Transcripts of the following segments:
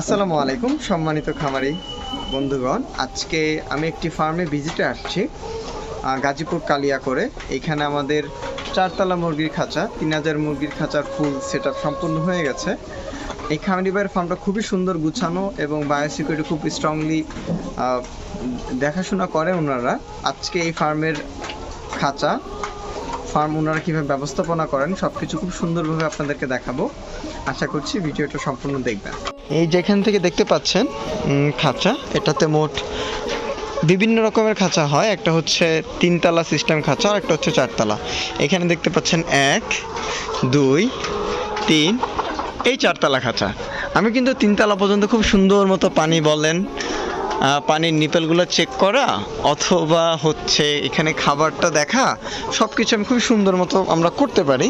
আসসালামু আলাইকুম, সম্মানিত খামারি বন্ধুগণ। আজকে আমি একটি ফার্মে ভিজিটে আসছি গাজীপুর কালিয়া করে এখানে আমাদের চারতলা মুরগির খাঁচা, তিন হাজার মুরগির খাঁচার ফুল সেট সম্পূর্ণ হয়ে গেছে। এই খামারি ভাইয়ের ফার্মটা খুবই সুন্দর গুছানো এবং বায়োসিকিউরিটি খুব স্ট্রংলি দেখাশোনা করে ওনারা। আজকে এই ফার্মের খাঁচা ফার্ম ওনারা কীভাবে ব্যবস্থাপনা করেন সব কিছু খুব সুন্দরভাবে আপনাদেরকে দেখাবো। আশা করছি ভিডিওটা সম্পূর্ণ দেখবেন। এই যেখান থেকে দেখতে পাচ্ছেন খাঁচা, এটাতে মোট বিভিন্ন রকমের খাঁচা হয়। একটা হচ্ছে তিনতলা সিস্টেম খাঁচা আর একটা হচ্ছে চারতলা। এখানে দেখতে পাচ্ছেন এক, দুই, তিন, এই চারতলা খাঁচা। আমি কিন্তু তিনতলা পর্যন্ত খুব সুন্দর মতো পানি বলেন পানির নিপেলগুলো চেক করা, অথবা হচ্ছে এখানে খাবারটা দেখা সব কিছু আমি খুব সুন্দর মতো আমরা করতে পারি।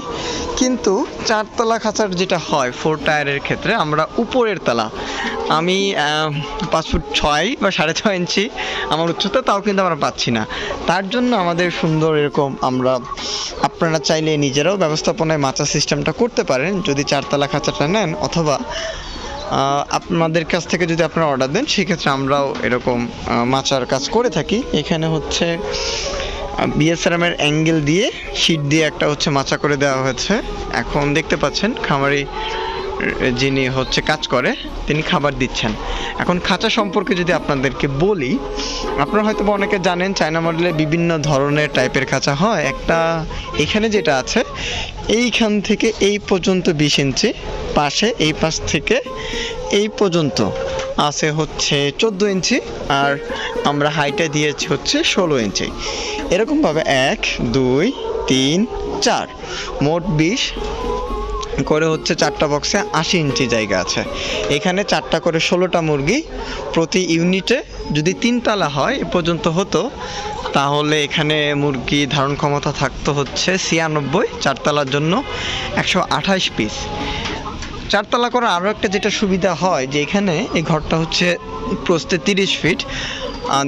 কিন্তু চারতলা খাঁচার যেটা হয় ফোর টায়ারের ক্ষেত্রে আমরা উপরের তলা। আমি পাঁচ ফুট ছয় বা সাড়ে ছয় ইঞ্চি আমার উচ্চতা, তাও কিন্তু আমরা পাচ্ছি না। তার জন্য আমাদের সুন্দর এরকম আমরা, আপনারা চাইলে নিজেরাও ব্যবস্থাপনায় মাচা সিস্টেমটা করতে পারেন, যদি চারতলা খাঁচাটা নেন, অথবা আপনাদের কাছ থেকে যদি আপনারা অর্ডার দেন, সেক্ষেত্রে আমরাও এরকম মাচার কাজ করে থাকি। এখানে হচ্ছে বিএসআরএমের অ্যাঙ্গেল দিয়ে শিট দিয়ে একটা হচ্ছে মাচা করে দেওয়া হয়েছে। এখন দেখতে পাচ্ছেন, খামারি যিনি হচ্ছে কাজ করে, তিনি খাবার দিচ্ছেন। এখন খাঁচা সম্পর্কে যদি আপনাদেরকে বলি, আপনারা হয়তো অনেকে জানেন, চায়না মডেলে বিভিন্ন ধরনের টাইপের খাঁচা হয়। একটা এখানে যেটা আছে, এইখান থেকে এই পর্যন্ত বিশ ইঞ্চি, পাশে এই পাশ থেকে এই পর্যন্ত আছে হচ্ছে চোদ্দ ইঞ্চি, আর আমরা হাইটে দিয়েছি হচ্ছে ষোলো ইঞ্চি। এরকমভাবে এক, দুই, তিন, চার, মোট বিশ করে হচ্ছে চারটা বক্সে আশি ইঞ্চি জায়গা আছে। এখানে চারটা করে ষোলোটা মুরগি প্রতি ইউনিটে যদি তিনতলা হয় এ পর্যন্ত হতো, তাহলে এখানে মুরগি ধারণ ক্ষমতা থাকতো হচ্ছে ছিয়ানব্বই, চারতলার জন্য একশো আঠাশ পিস চারতলা করা আরও একটা যেটা সুবিধা হয় যে এখানে এই ঘরটা হচ্ছে প্রস্তে তিরিশ ফিট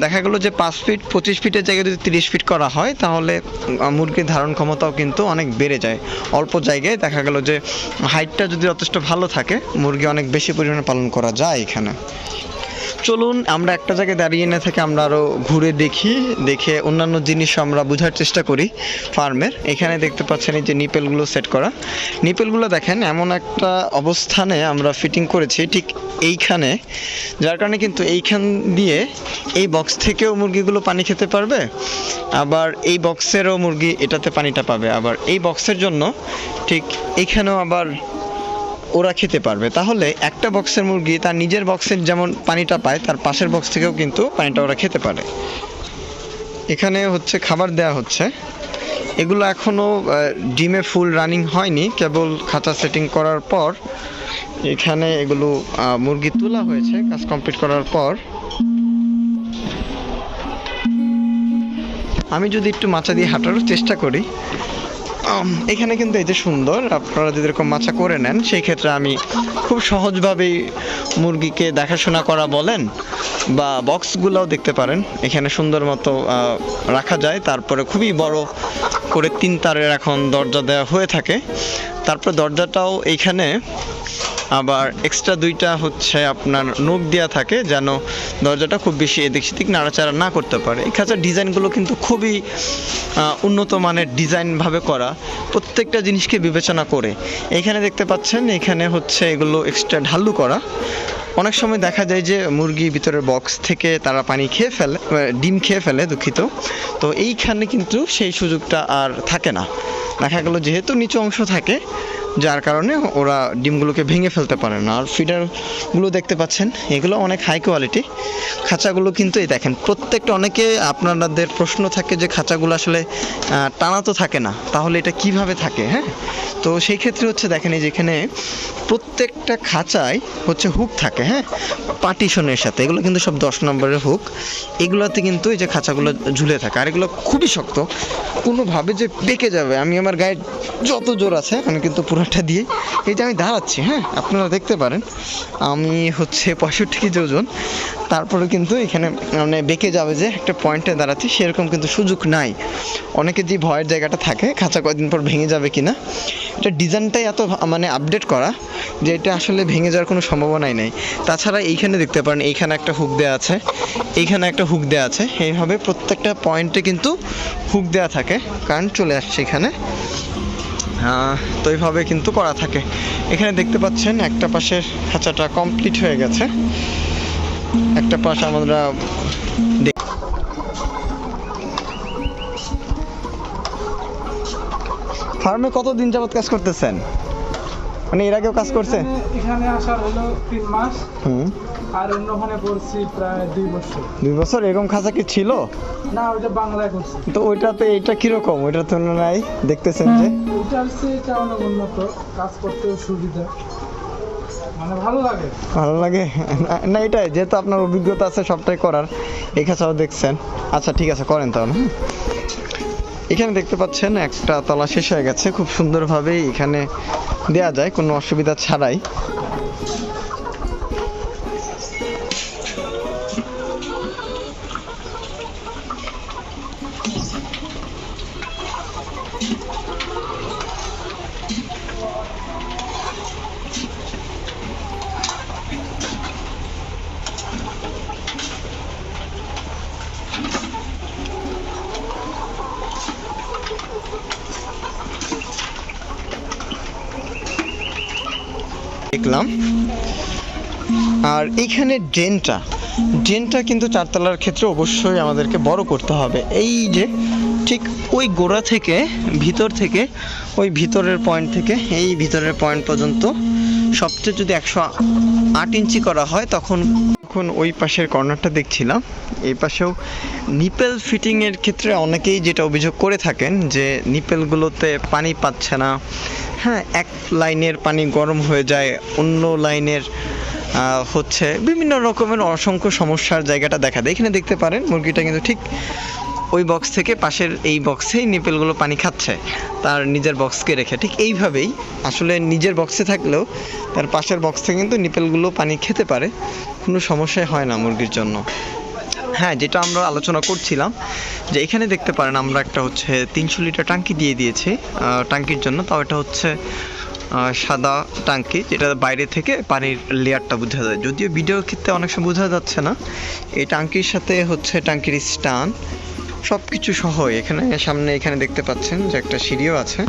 দেখা গেল যে পাঁচ ফিট, পঁচিশ ফিটের জায়গায় যদি তিরিশ ফিট করা হয়, তাহলে মুরগির ধারণ ক্ষমতাও কিন্তু অনেক বেড়ে যায়। অল্প জায়গায় দেখা গেল যে, হাইটটা যদি যথেষ্ট ভালো থাকে, মুরগি অনেক বেশি পরিমাণে পালন করা যায় এখানে। চলুন, আমরা একটা জায়গায় দাঁড়িয়ে না থেকে আমরা আরও ঘুরে দেখি, দেখে অন্যান্য জিনিস আমরা বোঝার চেষ্টা করি ফার্মের। এখানে দেখতে পাচ্ছেন এই যে নিপেলগুলো সেট করা। নিপেলগুলো দেখেন, এমন একটা অবস্থানে আমরা ফিটিং করেছি, ঠিক এইখানে, যার কারণে কিন্তু এইখান দিয়ে এই বক্স থেকেও মুরগিগুলো পানি খেতে পারবে, আবার এই বক্সেরও মুরগি এটাতে পানিটা পাবে। আবার এই বক্সের জন্য ঠিক এইখানেও আবার ওরা খেতে পারবে। তাহলে একটা বক্সের মুরগি তার নিজের বক্সের যেমন পানিটা পায়, তার পাশের বক্স থেকেও কিন্তু পানিটা ওরা খেতে পারে। এখানে হচ্ছে খাবার দেয়া হচ্ছে। এগুলো এখনও ডিমে ফুল রানিং হয়নি, কেবল খাঁচা সেটিং করার পর এখানে এগুলো মুরগি তোলা হয়েছে, কাজ কমপ্লিট করার পর। আমি যদি একটু মাচা দিয়ে হাঁটারও চেষ্টা করি। এখানে কিন্তু এই যে সুন্দর, আপনারা যদি এরকম মাছা করে নেন, সেই ক্ষেত্রে আমি খুব সহজভাবেই মুরগিকে দেখাশোনা করা বলেন, বা বক্সগুলোও দেখতে পারেন। এখানে সুন্দর মতো রাখা যায়। তারপরে খুবই বড় করে তিন তারের এখন দরজা দেওয়া হয়ে থাকে। তারপরে দরজাটাও এইখানে আবার এক্সট্রা দুইটা হচ্ছে আপনার নোক দেওয়া থাকে যেন দরজাটা খুব বেশি এদিক সেদিক নাড়াচাড়া না করতে পারে। এই খাঁচার ডিজাইনগুলো কিন্তু খুবই উন্নত মানের ডিজাইনভাবে করা প্রত্যেকটা জিনিসকে বিবেচনা করে। এখানে দেখতে পাচ্ছেন, এখানে হচ্ছে এগুলো এক্সট্রা ঢালু করা। অনেক সময় দেখা যায় যে মুরগি ভিতরের বক্স থেকে তারা পানি খেয়ে ফেলে ডিম খেয়ে ফেলে দুঃখিত। তো এইখানে কিন্তু সেই সুযোগটা আর থাকে না। দেখা গেল যেহেতু নিচু অংশ থাকে যার কারণে ওরা ডিমগুলোকে ভেঙে ফেলতে পারে না। আর ফিডারগুলো দেখতে পাচ্ছেন, এগুলো অনেক হাই কোয়ালিটি খাঁচাগুলো কিন্তু এই দেখেন, প্রত্যেকটা অনেকে আপনাদের প্রশ্ন থাকে যে খাঁচাগুলো আসলে টানা তো থাকে না, তাহলে এটা কীভাবে থাকে হ্যাঁ? তো সেই ক্ষেত্রে হচ্ছে দেখেন এই যেখানে প্রত্যেকটা খাঁচায় হচ্ছে হুক থাকে হ্যাঁ? পার্টিশনের সাথে। এগুলো কিন্তু সব দশ নম্বরের হুক। এগুলোতে কিন্তু এই যে খাঁচাগুলো ঝুলে থাকে। আর এগুলো খুবই শক্ত। কোনোভাবে যে পেকে যাবে, আমি আমার গায়ে যত জোর আছে, আমি কিন্তু পুরোটা দিয়ে এই যে আমি দাঁড়াচ্ছি হ্যাঁ? আপনারা দেখতে পারেন। আমি হচ্ছে পঁয়ষট্টি কেজি ওজন। তারপরে কিন্তু এখানে মানে বেঁকে যাবে যে একটা পয়েন্টে দাঁড়াচ্ছি, সেরকম কিন্তু সুযোগ নাই। অনেকে যে ভয়ের জায়গাটা থাকে, খাঁচা কয়েকদিন পর ভেঙে যাবে কিনা এটা ডিজাইনটাই এত মানে আপডেট করা যে এটা আসলে ভেঙে যাওয়ার কোনো সম্ভাবনাই নেই। তাছাড়া এইখানে দেখতে পারেন, এইখানে একটা হুক দেওয়া আছে। এইখানে একটা হুক দেওয়া আছে। এইভাবে প্রত্যেকটা পয়েন্টে কিন্তু হুক দেওয়া থাকে। কারেন্ট চলে আসছে এখানে। তো এইভাবে কিন্তু করা থাকে। এখানে দেখতে পাচ্ছেন, একটা পাশের খাঁচাটা কমপ্লিট হয়ে গেছে। একটা পাশ আমরা ফার্মে কতদিন যাবত কাজ করতেছেন? মানে এর আগেও কাজ করছে? এখানে- আসার হলো তিন মাস। হুম। আর অন্যখানে করছি প্রায় দুই বছর। দুই বছর? এরকম খাঁচা কি ছিল? না ওইটা বাংলায় করছি। তো ওইটাতে এইটা কীরকম? ওইটার তুলনায় দেখতেছেন যে? ওইটা হচ্ছে এটা অনেক উন্নত। কাজ করতেও সুবিধা। মানে ভালো লাগে। ভালো লাগে? না- এটাই। যেহেতু আপনার অভিজ্ঞতা আছে সবটাই করার। এই খাঁচাও দেখছেন। আচ্ছা ঠিক আছে করেন তাহলে। এখানে দেখতে পাচ্ছেন, একটা তলা শেষ হয়ে গেছে। খুব সুন্দরভাবেই এখানে দেয়া যায়, কোনো অসুবিধা ছাড়াই। দেখলাম। আর এইখানে ড্রেনটা ড্রেনটা কিন্তু চারতলার ক্ষেত্রে অবশ্যই আমাদেরকে বড় করতে হবে। এই যে ঠিক ওই গোড়া থেকে, ভিতর থেকে, ওই ভিতরের পয়েন্ট থেকে, এই ভিতরের পয়েন্ট পর্যন্ত সবচেয়ে যদি একশো আট ইঞ্চি করা হয়, তখন তখন ওই পাশের কর্নারটা দেখছিলাম। এই পাশেও নিপেল ফিটিংয়ের ক্ষেত্রে অনেকেই যেটা অভিযোগ করে থাকেন যে নিপেলগুলোতে পানি পাচ্ছে না হ্যাঁ এক লাইনের পানি গরম হয়ে যায়, অন্য লাইনের হচ্ছে বিভিন্ন রকমের অসংখ্য সমস্যার জায়গাটা দেখা দেয়। এখানে দেখতে পারেন, মুরগিটা কিন্তু ঠিক ওই বক্স থেকে পাশের এই বক্সেই নিপেলগুলো পানি খাচ্ছে, তার নিজের বক্সকে রেখে। ঠিক এইভাবেই আসলে নিজের বক্সে থাকলেও তার পাশের বক্স কিন্তু নিপেলগুলো পানি খেতে পারে, কোনো সমস্যাই হয় না মুরগির জন্য। হ্যাঁ যেটা আমরা আলোচনা করছিলাম, যে এখানে দেখতে পারেন আমরা একটা হচ্ছে তিনশো লিটার টাঙ্কি দিয়ে দিয়েছি টাঙ্কির জন্য। তাও এটা হচ্ছে সাদা টাঙ্কি যেটা বাইরে থেকে পানির লেয়ারটা বোঝা যায়। যদিও ভিডিও ক্ষেত্রে অনেক সময় বোঝা যাচ্ছে না, এই টাঙ্কির সাথে হচ্ছে টাঙ্কির স্টান সব কিছু সহ এখানে, সামনে এখানে দেখতে পাচ্ছেন যে একটা সিঁড়িও আছে।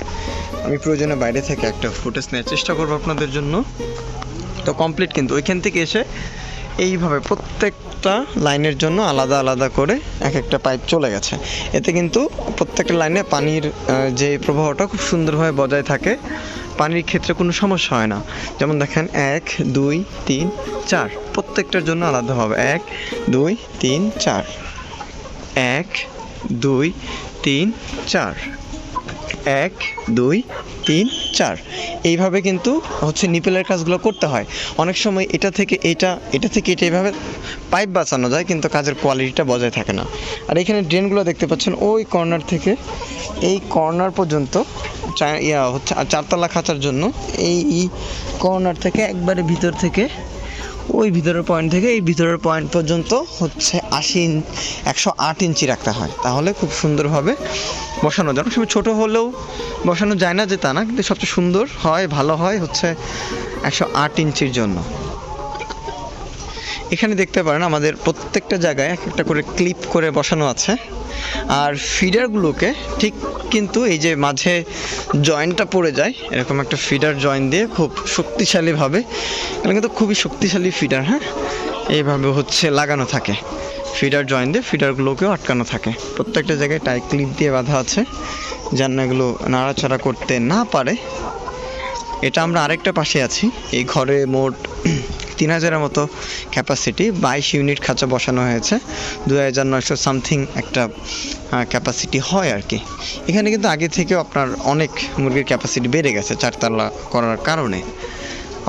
আমি প্রয়োজনে বাইরে থেকে একটা ফুটেজ নেওয়ার চেষ্টা করব আপনাদের জন্য। তো কমপ্লিট কিন্তু, ওইখান থেকে এসে এইভাবে প্রত্যেকটা লাইনের জন্য আলাদা আলাদা করে এক একটা পাইপ চলে গেছে। এতে কিন্তু প্রত্যেকটা লাইনে পানির যে প্রবাহটা খুব সুন্দরভাবে বজায় থাকে, পানির ক্ষেত্রে কোনো সমস্যা হয় না। যেমন দেখেন, এক, দুই, তিন, চার। প্রত্যেকটার জন্য আলাদা হবে। এক, দুই, তিন, চার। এক, দুই, তিন, চার। এক, দুই, তিন, চার। এইভাবে কিন্তু হচ্ছে নিপেলের কাজগুলো করতে হয়। অনেক সময় এটা থেকে এটা এটা থেকে এটা এইভাবে পাইপ বাঁচানো যায়, কিন্তু কাজের কোয়ালিটিটা বজায় থাকে না। আর এখানে ড্রেনগুলো দেখতে পাচ্ছেন, ওই কর্নার থেকে এই কর্নার পর্যন্ত ইয়া হচ্ছে, চারতলা খাঁচার জন্য এই কর্নার থেকে একবারে ভিতর থেকে ওই ভিতরের পয়েন্ট থেকে এই ভিতরের পয়েন্ট পর্যন্ত হচ্ছে আশি ইঞ্চ একশো আট ইঞ্চি রাখতে হয়। তাহলে খুব সুন্দরভাবে বসানো যায় অনেক ছোটো হলেও বসানো যায় না যে তা না, কিন্তু সবচেয়ে সুন্দর হয়, ভালো হয় হচ্ছে একশো আট ইঞ্চির জন্য। এখানে দেখতে পারেন আমাদের প্রত্যেকটা জায়গায় এক একটা করে ক্লিপ করে বসানো আছে। আর ফিডারগুলোকে ঠিক কিন্তু এই যে মাঝে জয়েন্টটা পড়ে যায়, এরকম একটা ফিডার জয়েন্ট দিয়ে খুব শক্তিশালীভাবে, এগুলো কিন্তু খুবই শক্তিশালী ফিডার হ্যাঁ? এইভাবে হচ্ছে লাগানো থাকে। ফিডার জয়েন দিয়ে ফিডারগুলোকেও আটকানো থাকে। প্রত্যেকটা জায়গায় টাই ক্লিপ দিয়ে বাঁধা আছে, যেন এগুলো নাড়াচাড়া করতে না পারে। এটা আমরা আরেকটা পাশে আছি, এই ঘরে মোট তিন হাজারের মতো ক্যাপাসিটি বাইশ ইউনিট খাঁচা বসানো হয়েছে। দু হাজার নয়শো সামথিং একটা ক্যাপাসিটি হয় আর কি। এখানে কিন্তু আগে থেকেও আপনার অনেক মুরগির ক্যাপাসিটি বেড়ে গেছে চারতলা করার কারণে।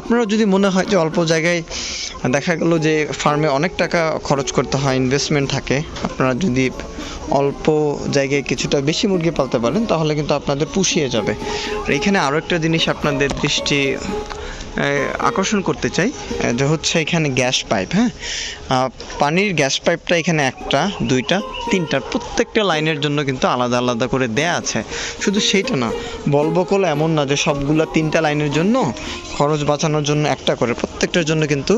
আপনারও যদি মনে হয় যে অল্প জায়গায় দেখা গেল যে ফার্মে অনেক টাকা খরচ করতে হয় ইনভেস্টমেন্ট থাকে, আপনারা যদি অল্প জায়গায় কিছুটা বেশি মুরগি পালতে পারেন, তাহলে কিন্তু আপনাদের পুষিয়ে যাবে। আর এখানে আরও একটা জিনিস আপনাদের দৃষ্টি আকর্ষণ করতে চাই যে হচ্ছে এখানে গ্যাস পাইপ হ্যাঁ? পানির গ্যাস পাইপটা এখানে একটা, দুইটা, তিনটা, প্রত্যেকটা লাইনের জন্য কিন্তু আলাদা আলাদা করে দেয়া আছে। শুধু সেইটা না, বলবকল এমন না যে সবগুলো তিনটা লাইনের জন্য, খরচ বাঁচানোর জন্য একটা করে, প্রত্যেকটার জন্য কিন্তু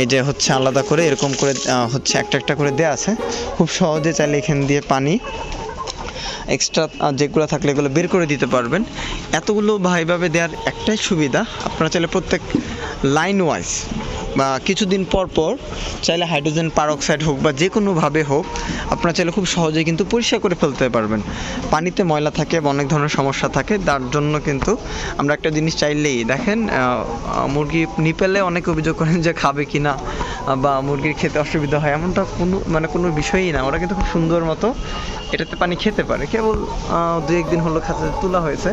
এই যে হচ্ছে আলাদা করে এরকম করে হচ্ছে একটা একটা করে দেয়া আছে। খুব সহজে চাইলে এখান দিয়ে পানি এক্সট্রা যেগুলো থাকলে এগুলো বের করে দিতে পারবেন। এতগুলো ভাইভাবে দেওয়ার একটাই সুবিধা, আপনারা চাইলে প্রত্যেক লাইন ওয়াইজ কিছুদিন পর পর চাইলে হাইড্রোজেন পারঅক্সাইড হোক বা যে কোনোভাবে হোক, আপনারা চাইলে খুব সহজেই কিন্তু পরিষ্কার করে ফেলতে পারবেন। পানিতে ময়লা থাকে বা অনেক ধরনের সমস্যা থাকে, তার জন্য কিন্তু আমরা একটা জিনিস চাইলেই, দেখেন মুরগি নিপেলে অনেকে অভিযোগ করেন যে খাবে কি না বা মুরগির খেতে অসুবিধা হয়, এমনটা কোনো মানে কোনো বিষয়ই না। ওরা কিন্তু খুব সুন্দর মতো এটাতে পানি খেতে পারে। কেবল দু একদিন হলো খাঁচাতে তোলা হয়েছে,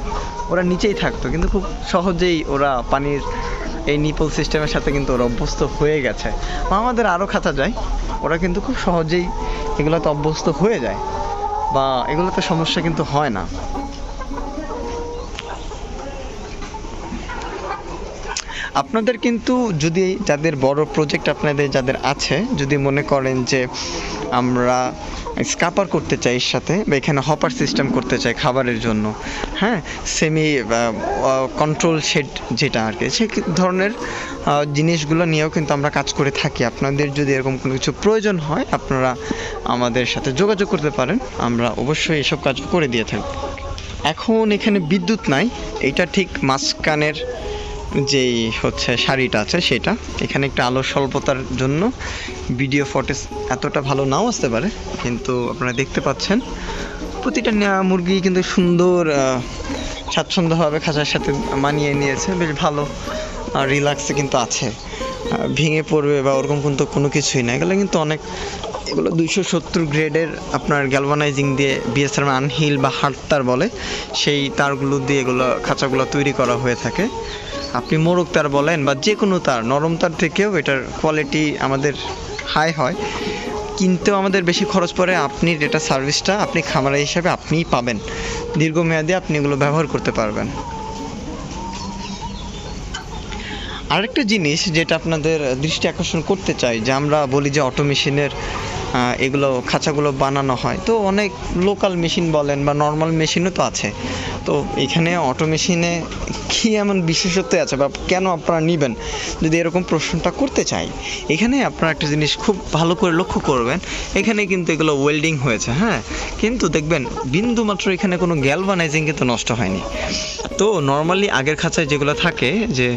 ওরা নিচেই থাকতো, কিন্তু খুব সহজেই ওরা পানির এই নিপল সিস্টেমের সাথে কিন্তু ওরা অভ্যস্ত হয়ে গেছে। আমাদের আরও খাতা যায়। ওরা কিন্তু খুব সহজেই এগুলোতে অভ্যস্ত হয়ে যায়। বা এগুলোতে সমস্যা কিন্তু হয় না। আপনাদের কিন্তু যদি যাদের বড় প্রজেক্ট আপনাদের যাদের আছে, যদি মনে করেন যে আমরা স্কাপার করতে চাই এর সাথে বা এখানে হপার সিস্টেম করতে চাই খাবারের জন্য হ্যাঁ? সেমি কন্ট্রোল শেড যেটা আর কি, সে ধরনের জিনিসগুলো নিয়েও কিন্তু আমরা কাজ করে থাকি। আপনাদের যদি এরকম কোনো কিছু প্রয়োজন হয়, আপনারা আমাদের সাথে যোগাযোগ করতে পারেন। আমরা অবশ্যই এসব কাজ করে দিয়ে থাকি এখন এখানে বিদ্যুৎ নাই, এটা ঠিক মাঝখানের যেই হচ্ছে শাড়িটা আছে সেটা। এখানে একটা আলো স্বল্পতার জন্য ভিডিও ফটেজ এতটা ভালো নাও আসতে পারে, কিন্তু আপনারা দেখতে পাচ্ছেন প্রতিটা মুরগি কিন্তু সুন্দর স্বাচ্ছন্দ্যভাবে খাঁচার সাথে মানিয়ে নিয়েছে, বেশ ভালো, আর রিল্যাক্সে কিন্তু আছে। ভেঙে পড়বে বা ওরকম কিন্তু কোনো কিছুই না। এগুলো কিন্তু অনেক, এগুলো দুইশো সত্তর গ্রেডের আপনার গ্যালভানাইজিং দিয়ে বিএসআর আনহিল বা হার্ড তার বলে, সেই তারগুলো দিয়ে এগুলো খাঁচাগুলো তৈরি করা হয়ে থাকে। আপনি মোরগ তার বলেন বা যে কোনো তার, নরম তার থেকেও এটার কোয়ালিটি আমাদের হাই হয়। কিনতেও আমাদের বেশি খরচ পড়ে, আপনি এটা সার্ভিসটা আপনি খামারা হিসাবে আপনিই পাবেন। দীর্ঘমেয়াদে আপনি এগুলো ব্যবহার করতে পারবেন। আরেকটা জিনিস যেটা আপনাদের দৃষ্টি আকর্ষণ করতে চাই, যে আমরা বলি যে অটো মেশিনের এগুলো খাঁচাগুলো বানানো হয়। তো অনেক লোকাল মেশিন বলেন বা নর্মাল মেশিনও তো আছে। তো এখানে অটো মেশিনে কী এমন বিশেষত্ব আছে বা কেন আপনারা নেবেন? যদি এরকম প্রশ্নটা করতে চাই, এখানে আপনারা একটা জিনিস খুব ভালো করে লক্ষ্য করবেন। এখানে কিন্তু এগুলো ওয়েল্ডিং হয়েছে হ্যাঁ। কিন্তু দেখবেন, বিন্দু মাত্র এখানে কোনো গ্যালভানাইজিং কিন্তু নষ্ট হয়নি। তো নর্মালি আগের খাঁচায় যেগুলো থাকে, যে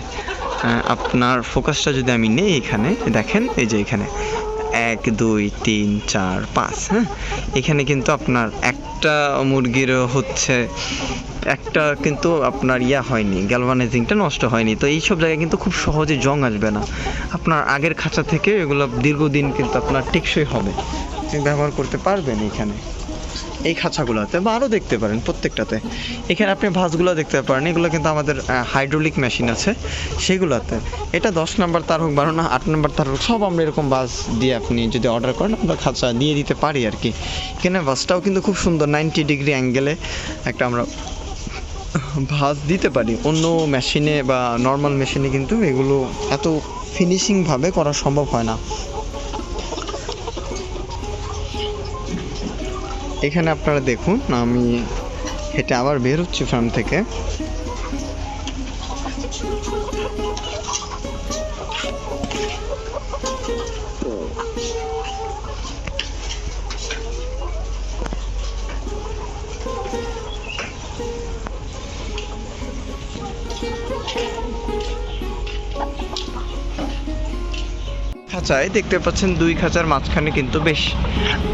আপনার ফোকাসটা যদি আমি নেই এখানে, দেখেন, এই যে এখানে। এক, দুই, তিন, চার, পাঁচ হ্যাঁ? এখানে কিন্তু আপনার একটা মুরগির হচ্ছে, একটা কিন্তু আপনার ইয়া হয়নি গ্যালভানাইজিংটা নষ্ট হয়নি। তো এইসব জায়গায় কিন্তু খুব সহজে জং আসবে না। আপনার আগের খাঁচা থেকে এগুলো দীর্ঘদিন কিন্তু আপনার টেকসই হবে। ব্যবহার করতে পারবেন এখানে। এই খাঁচাগুলোতে বা আরও দেখতে পারেন প্রত্যেকটাতে। এখানে আপনি ভাঁজগুলো দেখতে পারেন, এগুলো কিন্তু আমাদের হাইড্রোলিক মেশিন আছে। সেগুলোতে। এটা দশ নাম্বার তার হোক, বারো না, আট নাম্বার তার হোক, সব আমরা এরকম বাস দিয়ে আপনি যদি অর্ডার করেন, আমরা খাঁচা দিয়ে দিতে পারি আর কি। এখানে বাসটাও কিন্তু খুব সুন্দর নাইনটি ডিগ্রি অ্যাঙ্গেলে একটা আমরা ভাঁজ দিতে পারি। অন্য মেশিনে বা নর্মাল মেশিনে কিন্তু এগুলো এত ফিনিশিংভাবে করা সম্ভব হয় না। এখানে আপনারা দেখুন আমি হেঁটে আবার বের হচ্ছি ফার্ম থেকে। খাঁচায় দেখতে পাচ্ছেন দুই খাঁচার মাঝখানে কিন্তু বেশ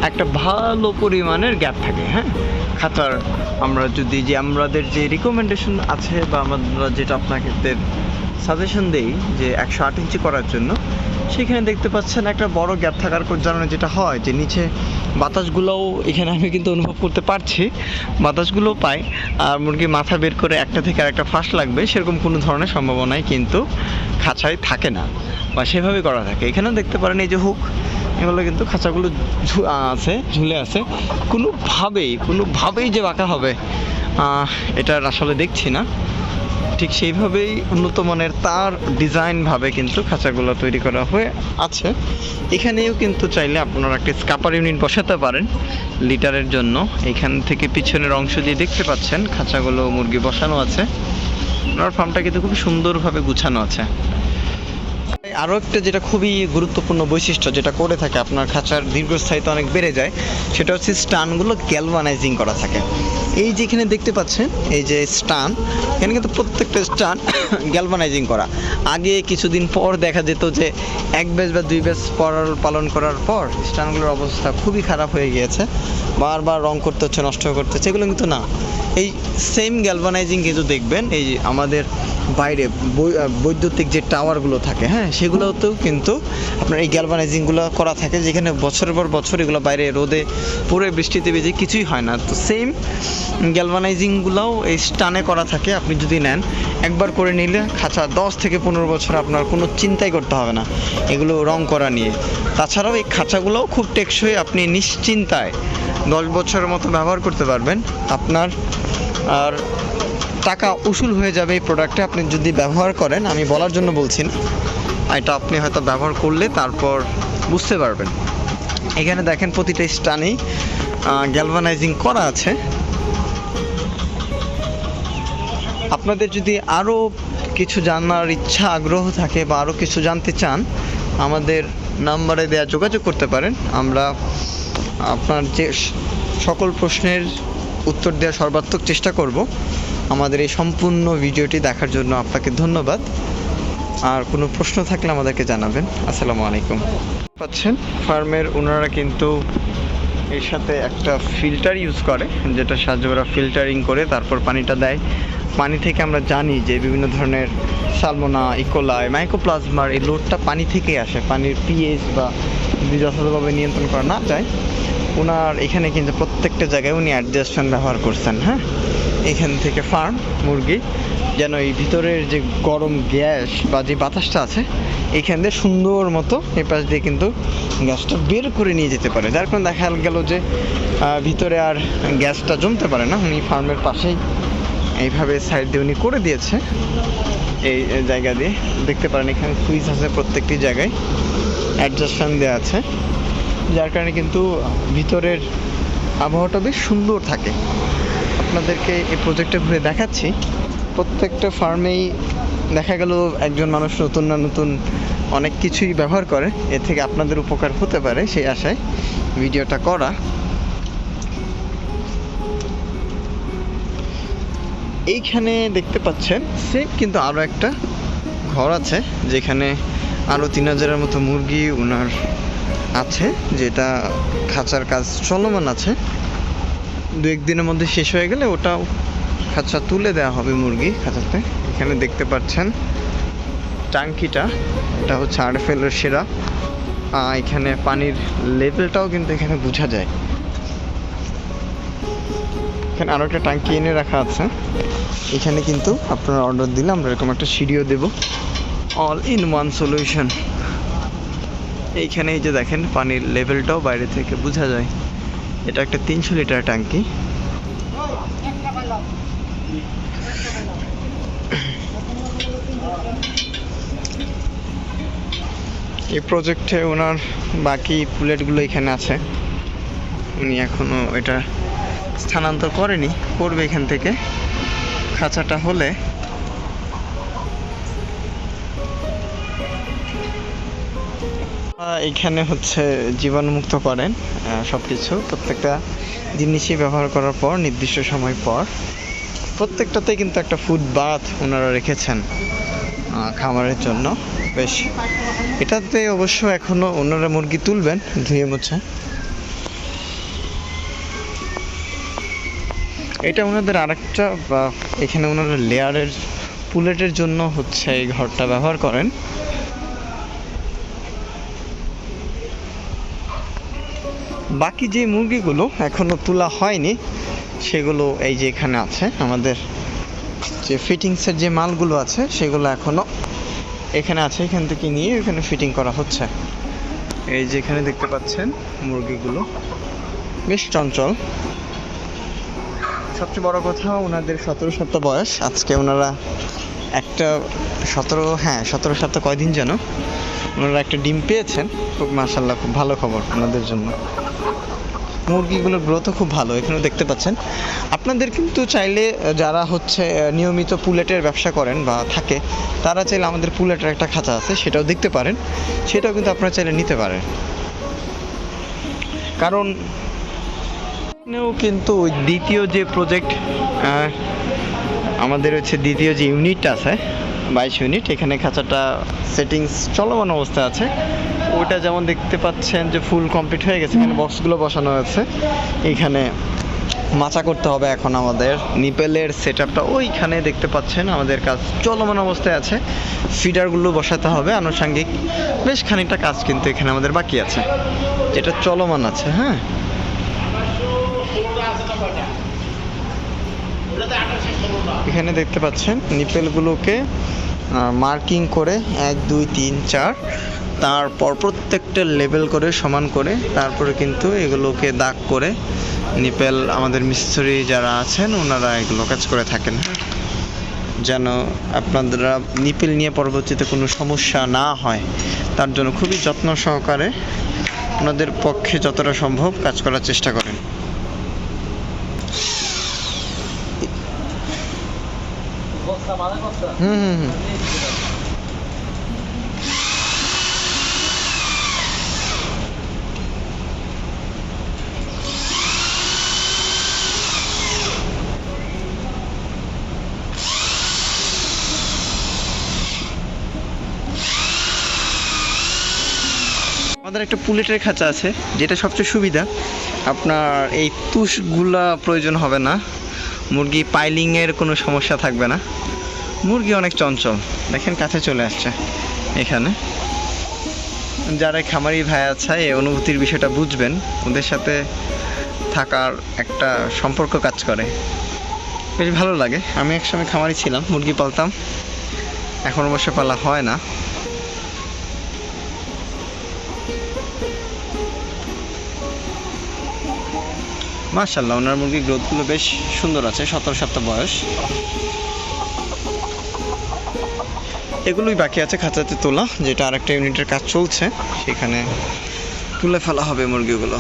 একটা ভালো পরিমাণের গ্যাপ থাকে হ্যাঁ? খাঁচার আমরা যদি যে আমাদের যে রিকমেন্ডেশন আছে বা আমরা যেটা আপনাকে সাজেশন দেই যে একশো আট ইঞ্চি করার জন্য সেখানে দেখতে পাচ্ছেন একটা বড় গ্যাপ থাকার কারণে যেটা হয় যে নিচে বাতাসগুলোও এখানে আমি কিন্তু অনুভব করতে পারছি। বাতাসগুলোও পাই, আর মুরগি মাথা বের করে একটা থেকে আর একটা ফাঁস লাগবে, সেরকম কোনো ধরনের সম্ভাবনাই কিন্তু খাঁচায় থাকে না বা সেভাবে করা থাকে। এখানেও দেখতে পারেন এই যে হুক, এগুলো কিন্তু খাঁচাগুলো আছে, ঝুলে আছে। কোনোভাবেই কোনোভাবেই যে বাঁকা হবে এটা আসলে দেখছি না। ঠিক সেইভাবেই উন্নত মানের তার ডিজাইনভাবে কিন্তু খাঁচাগুলো তৈরি করা হয়ে আছে। এখানেও কিন্তু চাইলে আপনারা একটা স্কাপার ইউনিট বসাতে পারেন লিটারের জন্য। এখান থেকে পিছনের অংশ দিয়ে দেখতে পাচ্ছেন খাঁচাগুলো মুরগি বসানো আছে। আপনার ফার্মটা কিন্তু খুব সুন্দরভাবে গুছানো আছে। আরও একটা যেটা খুবই গুরুত্বপূর্ণ বৈশিষ্ট্য যেটা করে থাকে, আপনার খাঁচার দীর্ঘস্থায়িত্ব অনেক বেড়ে যায়, সেটা হচ্ছে স্টানগুলো গ্যালভানাইজিং করা থাকে। এই যে এখানে দেখতে পাচ্ছেন, এই যে স্টান, এখানে কিন্তু প্রত্যেকটা স্টান গ্যালভানাইজিং করা। আগে কিছুদিন পর দেখা যেত যে এক ব্যাচ বা দুই ব্যাচ পর পালন করার পর স্টানগুলোর অবস্থা খুবই খারাপ হয়ে গিয়েছে। বারবার রং করতে হচ্ছে, নষ্ট করতে হচ্ছে, এগুলো কিন্তু না। এই সেম গ্যালভানাইজিং কিন্তু দেখবেন, এই আমাদের বাইরে বৈদ্যুতিক যে টাওয়ারগুলো থাকে হ্যাঁ সেগুলোতেও কিন্তু আপনার এই গ্যালভানাইজিংগুলো করা থাকে, যেখানে বছরের পর বছর এগুলো বাইরে রোদে পুরো বৃষ্টিতে বেজে কিছুই হয় না। তো সেম গ্যালভানাইজিংগুলোও এই স্টানে করা থাকে, আপনি যদি নেন, একবার করে নিলে খাঁচা দশ থেকে পনেরো বছর আপনার কোনো চিন্তাই করতে হবে না, এগুলো রং করা নিয়ে। তাছাড়াও এই খাঁচাগুলোও খুব টেকসই, আপনি নিশ্চিন্তায় দশ বছরের মতো ব্যবহার করতে পারবেন, আপনার আর টাকা উসুল হয়ে যাবে এই প্রোডাক্টে আপনি যদি ব্যবহার করেন, আমি বলার জন্য বলছি না। এটা আপনি হয়তো ব্যবহার করলে তারপর বুঝতে পারবেন। এখানে দেখেন প্রতিটা স্টানেই গ্যালভানাইজিং করা আছে। আপনাদের যদি আরও কিছু জানার ইচ্ছা, আগ্রহ থাকে বা আরও কিছু জানতে চান, আমাদের নাম্বারে দেওয়া যোগাযোগ করতে পারেন। আমরা আপনার যে সকল প্রশ্নের উত্তর দেওয়ার সর্বাত্মক চেষ্টা করব। আমাদের এই সম্পূর্ণ ভিডিওটি দেখার জন্য আপনাকে ধন্যবাদ। আর কোনো প্রশ্ন থাকলে আমাদেরকে জানাবেন। আসসালামু আলাইকুম। পাচ্ছেন, ফার্মের ওনারা কিন্তু এর সাথে একটা ফিল্টার ইউজ করে, যেটা সাহায্যে ওরা ফিল্টারিং করে, তারপর পানিটা দেয়। পানি থেকে আমরা জানি যে বিভিন্ন ধরনের সালমোনা ইকোলাই মাইক্রোপ্লাজমার এই লোডটা পানি থেকেই আসে। পানির পিএইচ বা যথাযথভাবে নিয়ন্ত্রণ করা না যায় ওনার এখানে কিন্তু প্রত্যেকটা জায়গায় উনি অ্যাডজাস্টমেন্ট ব্যবহার করছেন হ্যাঁ? এখান থেকে ফার্ম মুরগি, যেন এই ভিতরের যে গরম গ্যাস বা যে বাতাসটা আছে, এখান দিয়ে সুন্দর মতো এই পাশ দিয়ে কিন্তু গ্যাসটা বের করে নিয়ে যেতে পারে। যার কারণে দেখা গেল যে ভিতরে আর গ্যাসটা জমতে পারে না। উনি ফার্মের পাশেই এইভাবে সাইড দিয়ে উনি করে দিয়েছে। এই জায়গা দিয়ে দেখতে পারেন, এখানে সুইচ আছে প্রত্যেকটি জায়গায়। অ্যাডজাস্টন দেওয়া আছে। যার কারণে কিন্তু ভিতরের আবহাওয়াটা বেশ সুন্দর থাকে। আপনাদেরকে এই প্রজেক্টটা ঘুরে দেখাচ্ছি। প্রত্যেকটা ফার্মেই দেখা গেল একজন মানুষ নতুন না নতুন অনেক কিছুই ব্যবহার করে। এ থেকে আপনাদের উপকার হতে পারে সেই আশায় ভিডিওটা করা। এইখানে দেখতে পাচ্ছেন সেম কিন্তু আরও একটা ঘর আছে, যেখানে আরও তিন হাজারের মতো মুরগি ওনার আছে, যেটা খাঁচার কাজ চলমান আছে। দু একদিনের মধ্যে শেষ হয়ে গেলে ওটাও খাঁচা তুলে দেওয়া হবে মুরগি খাঁচাতে। এখানে দেখতে পাচ্ছেন টাঙ্কিটা এটা হচ্ছে আরএফএলের সেরা। এখানে পানির লেভেলটাও কিন্তু এখানে বোঝা যায়। এখানে আরও একটা ট্যাঙ্কি এনে রাখা আছে। এখানে কিন্তু আপনারা অর্ডার দিলে আমরা এরকম একটা সিঁড়িও দেবো। অল ইন ওয়ান সলিউশন এইখানে এই যে দেখেন, পানির লেভেলটাও বাইরে থেকে বোঝা যায়। এটা একটা তিনশো লিটার ট্যাঙ্কি। এই প্রজেক্টে ওনার বাকি প্লেটগুলো এখানে আছে। উনি এখনও এটা স্থানান্তর করেনি, করবে এখান থেকে। খাঁচাটা হলে আহ, এইখানে হচ্ছে জীবাণুমুক্ত করেন সব কিছু প্রত্যেকটা জিনিসই ব্যবহার করার পর নির্দিষ্ট সময় পর। প্রত্যেকটাতে কিন্তু একটা ফুড বাথ ওনারা রেখেছেন খামারের জন্য। বেশ এটাতে অবশ্য এখনও ওনারা মুরগি তুলবেন ধুয়ে মুছে। এটা ওনাদের আরেকটা এখানে ওনারা লেয়ারের পুলেটের জন্য হচ্ছে এই ঘরটা ব্যবহার করেন। বাকি যে মুরগিগুলো এখনও তোলা হয়নি, সেগুলো এই যে এখানে আছে, আমাদের যে ফিটিংসের যে মালগুলো আছে, সেগুলো এখনও এখানে আছে, এখান থেকে নিয়ে এখানে ফিটিং করা হচ্ছে। এই যে এখানে দেখতে পাচ্ছেন মুরগিগুলো। বেশ চঞ্চল। সবচেয়ে বড় কথা, ওনাদের সতেরো সপ্তাহ বয়স। আজকে ওনারা একটা সতেরো হ্যাঁ সতেরো সপ্তাহ কয়দিন যেন ওনারা একটা ডিম পেয়েছেন। খুব মাসাল্লাহ খুব ভালো খবর ওনাদের জন্য। মুরগিগুলোর গ্রোথও খুব ভালো, এখানেও দেখতে পাচ্ছেন। আপনাদের কিন্তু চাইলে যারা হচ্ছে নিয়মিত পুলেটের ব্যবসা করেন বা থাকে, তারা চাইলে আমাদের পুলেটের একটা খাঁচা আছে, সেটাও দেখতে পারেন। সেটাও কিন্তু আপনারা চাইলে নিতে পারেন। কারণ, এখানেও কিন্তু দ্বিতীয় যে প্রজেক্ট আমাদের হচ্ছে দ্বিতীয় যে ইউনিটটা আছে, বাইশ ইউনিট এখানে খাঁচাটা সেটিংস চলমান অবস্থায় আছে। ওটা যেমন দেখতে পাচ্ছেন যে ফুল কমপ্লিট হয়ে গেছে, এখানে বক্সগুলো বসানো হয়েছে। এখানে মাচা করতে হবে এখন আমাদের। নিপেলের সেট আপটা ওইখানে দেখতে পাচ্ছেন, আমাদের কাজ চলমান অবস্থায় আছে। ফিডারগুলো বসাতে হবে, আনুষঙ্গিক বেশ খানিকটা কাজ কিন্তু এখানে আমাদের বাকি আছে। যেটা চলমান আছে হ্যাঁ। এখানে দেখতে পাচ্ছেন নিপেলগুলোকে মার্কিং করে এক, দুই, তিন, চার তারপর প্রত্যেকটা লেভেল করে সমান করে তারপরে কিন্তু এগুলোকে দাগ করে নিপেল আমাদের মিস্ত্রি যারা আছেন ওনারা এগুলো কাজ করে থাকেন। হ্যাঁ যেন আপনারা নিপেল নিয়ে পরবর্তীতে কোনো সমস্যা না হয় তার জন্য খুবই যত্ন সহকারে ওনাদের পক্ষে যতটা সম্ভব কাজ করার চেষ্টা করেন। হুম হুম হুম। একটা পুলেটের খাঁচা আছে, যেটা সবচেয়ে সুবিধা। আপনার এই তুষগুলা প্রয়োজন হবে না। মুরগি পাইলিংয়ের কোনো সমস্যা থাকবে না। মুরগি অনেক চঞ্চল। দেখেন, কাছে চলে আসছে এখানে। যারা খামারি ভাই আছে, এই অনুভূতির বিষয়টা বুঝবেন। ওদের সাথে থাকার একটা সম্পর্ক কাজ করে। বেশ ভালো লাগে। আমি একসময় খামারি ছিলাম, মুরগি পালতাম। এখন অবশ্য পালা হয় না। মার্শাল্লাহ ওনার মুরগির গ্রোথগুলো বেশ সুন্দর আছে, সতেরো সপ্তাহ বয়স। এগুলোই বাকি আছে খাঁচাতে তোলা, যেটা আরেকটা ইউনিটের কাজ চলছে, সেখানে তুলে ফেলা হবে মুরগিগুলো।